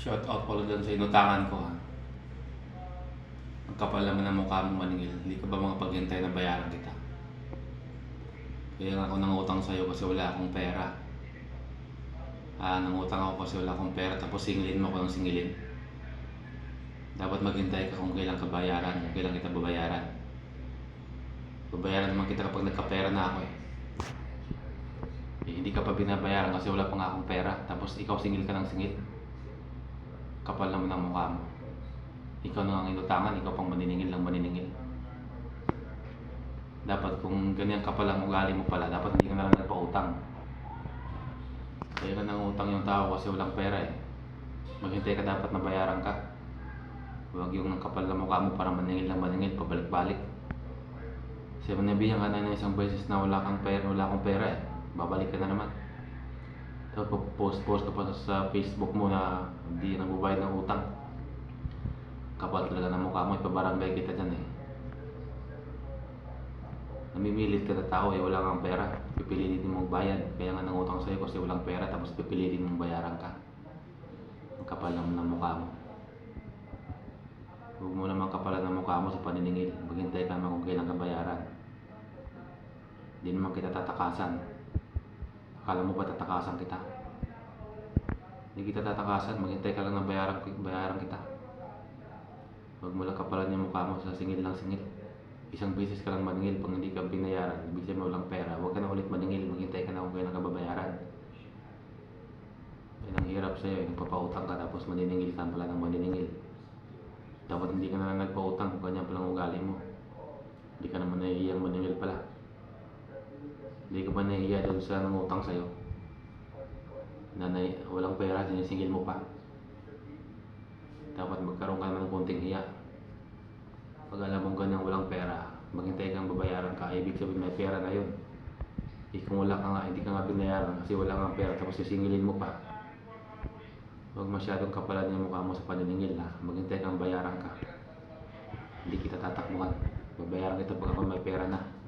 Shout out pala doon sa inutangan ko ha. Ang kapal naman ng mukha mo maningil. Hindi ka ba makapaghintay na bayaran kita? Kaya nga ako nangutang sa'yo kasi wala akong pera. Ah, nangutang ako kasi wala akong pera tapos singilin mo ako ng singilin. Dapat maghintay ka kung kailan ka bayaran, kung kailan kita babayaran. Babayaran naman kita kapag nagkapera na ako eh. Eh, hindi ka pa binabayaran kasi wala pa nga akong pera. Tapos ikaw singil ka ng singil. Kapal naman ang mukha mo. Ikaw na ang inutangan, ikaw pang maniningil ng maniningil. Dapat kung ganyan kapal ang ugali mo pala, dapat hindi ka na lang nagpautang. Kaya ka nang utang yung tao kasi walang pera eh. Maghintay ka dapat na bayaran ka. Huwag yung kapal na mukha mo para maningil ng maningil, pabalik-balik. Kasi manabihan ka na ng isang beses na wala kang pera, wala akong pera eh. Babalik ka na naman. Tapos post-post ka pa sa Facebook mo na hindi nagbabayad ng utang. Kapal talaga ng mukha mo, ipabarangay kita dyan eh. Namimilit ka na tao eh, wala kang pera. Pipilitin mong bayad. Kaya nga nangutang sa'yo kasi walang pera tapos pipilitin mong bayaran ka. Ang kapal naman ng mukha mo. Huwag mo naman kapalan ng mukha mo sa paniningil. Maghintay ka naman kung kailan ka bayaran. Hindi naman kita tatakasan. Akala mo ba tatakasan kita? Hindi kita tatakasan. Maghintay ka lang ng bayaran, bayaran kita. Huwag mo lang kapalan yung mukha mo sa singil lang singil. Isang beses ka lang maningil pag hindi ka binayaran. Ibig sabihin walang pera. Huwag ka na ulit maningil. Maghintay ka na kung kailan ka babayaran. Yan ang hirap sa'yo. Yung papautang ka tapos maniningil ka pala ng maniningil. Dapat hindi ka na lang nagpautang kung ganyan palang ugali mo. Hindi ka naman nahihiyang maningil pala. Hindi ka ba nahihiya doon sa nangutang sa'yo? Na nai- walang pera, sinisingil mo pa. Dapat magkaroon ka ng konting hiya. Pag alam mong ganyan walang pera, maghintay kang babayaran ka, ibig sabihin may pera na yun. Eh kung wala ka nga, hindi ka nga binayaran kasi wala nga pera tapos sisingilin mo pa. Huwag masyadong kapalan yung mukha mo sa paniningil ha. Maghintay kang bayaran ka. Hindi kita tatakbuhan. Babayaran kita pag ako may pera na.